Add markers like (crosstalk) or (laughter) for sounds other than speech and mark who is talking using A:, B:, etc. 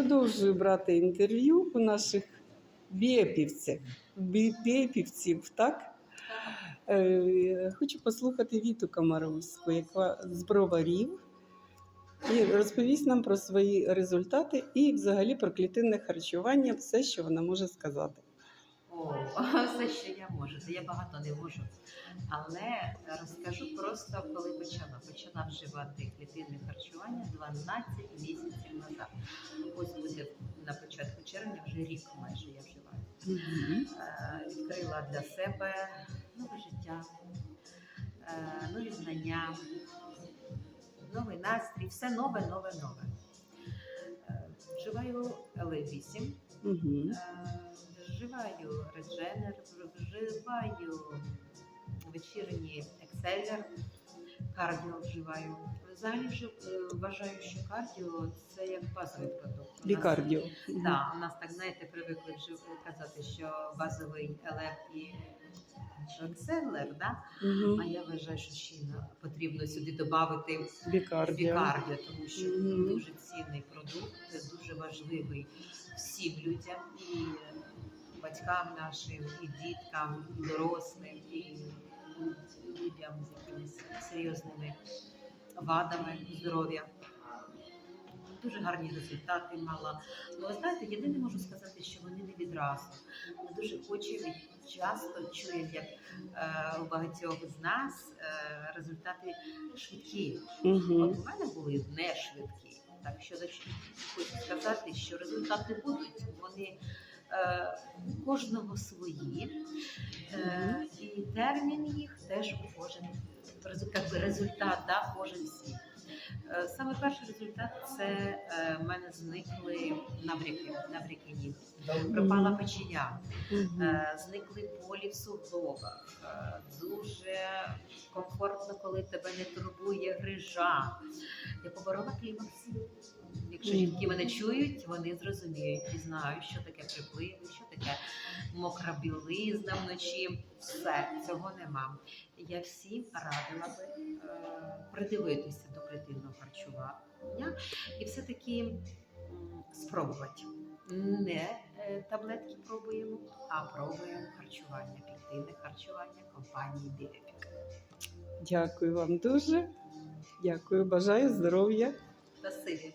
A: продовжую брати інтерв'ю у наших бієпівців, бієпівців, так? Е, Хочу послухати Віту Комаровську, яка з броварів, і розповість нам про свої результати і взагалі про клітинне харчування, все, що вона може сказати.
B: О, (laughs) все, що я можу. Це я багато не можу. Але розкажу просто, коли почала. Почала вживати клітинне харчування 12 місяців назад. Вже рік майже я вживаю. Е, Відкрила для себе нове життя, е, нові знання, новий настрій, все нове, нове, нове. Е, Вживаю L8,
A: Угу.
B: Е, Вживаю редженер, вживаю вечірній екселер, кардіо вживаю. Взагалі вже е, вважаю, що кардіо це як базовий продукт. У нас- Да, у нас так знаєте, привикли вже казати, що базовий елеп і що екселер, да?
A: Угу.
B: а я вважаю, що ще потрібно сюди додати
A: Бікардіо.
B: бікардіо, тому що
A: Мгм.
B: дуже цінний продукт, дуже важливий всім людям, і батькам нашим, і діткам, і дорослим, і людям з якимись серйозними вадами здоров'я. Дуже гарні результати мала. Ну, ви знаєте, єдине можу сказати, що вони не відразу. Ми дуже хочемо часто чуємо, як е, у багатьох з нас е, результати швидкі.
A: Угу.
B: От у мене були не швидкі. Так що хочу сказати, що результати будуть. Вони кожного свої, е, і термін їх теж у кожен результат, да, кожен свій. Е, Саме перший результат це е, в мене зникли набряки, набряки ніг. Пропала печеня. Е, зникли болі в суглобах. Е, Дуже комфортно, коли тебе не турбує грижа. Я поборола клімаксі. Якщо жінки мене чують, вони зрозуміють і знають, що таке припливи, що таке мокра білизна вночі. Все цього нема. Я всім радила би е, придивитися до клітинного харчування і все-таки м, спробувати. Не е, таблетки пробуємо, а пробуємо харчування, клітинне харчування компанії Біопік.
A: Дякую вам дуже. Дякую, бажаю здоров'я.
B: Спасибі.